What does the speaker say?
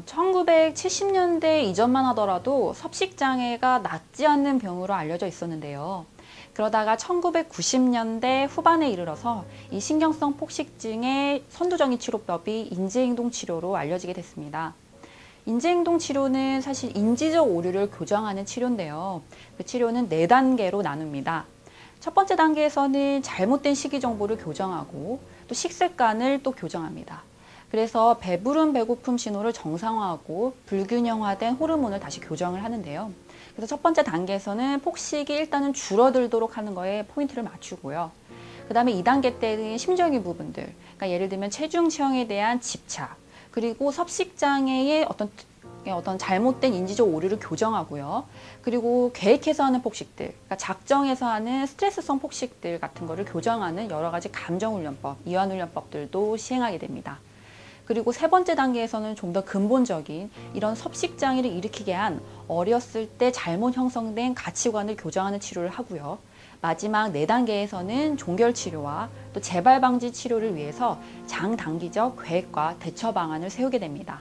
1970년대 이전만 하더라도 섭식장애가 낫지 않는 병으로 알려져 있었는데요. 그러다가 1990년대 후반에 이르러서 이 신경성 폭식증의 선두적인 치료법이 인지행동 치료로 알려지게 됐습니다. 인지행동 치료는 사실 인지적 오류를 교정하는 치료인데요. 그 치료는 네 단계로 나눕니다. 첫 번째 단계에서는 잘못된 식이 정보를 교정하고 또 식습관을 또 교정합니다. 그래서 배부름, 배고픔 신호를 정상화하고 불균형화된 호르몬을 다시 교정을 하는데요. 그래서 첫 번째 단계에서는 폭식이 일단은 줄어들도록 하는 거에 포인트를 맞추고요. 그 다음에 2단계 때는 심적인 부분들, 그러니까 예를 들면 체중 체형에 대한 집착, 그리고 섭식장애의 어떤 어떤 잘못된 인지적 오류를 교정하고요. 그리고 계획해서 하는 폭식들, 그러니까 작정해서 하는 스트레스성 폭식들 같은 거를 교정하는 여러 가지 감정훈련법, 이완훈련법들도 시행하게 됩니다. 그리고 세 번째 단계에서는 좀 더 근본적인 이런 섭식장애를 일으키게 한 어렸을 때 잘못 형성된 가치관을 교정하는 치료를 하고요. 마지막 네 단계에서는 종결 치료와 또 재발 방지 치료를 위해서 장단기적 계획과 대처 방안을 세우게 됩니다.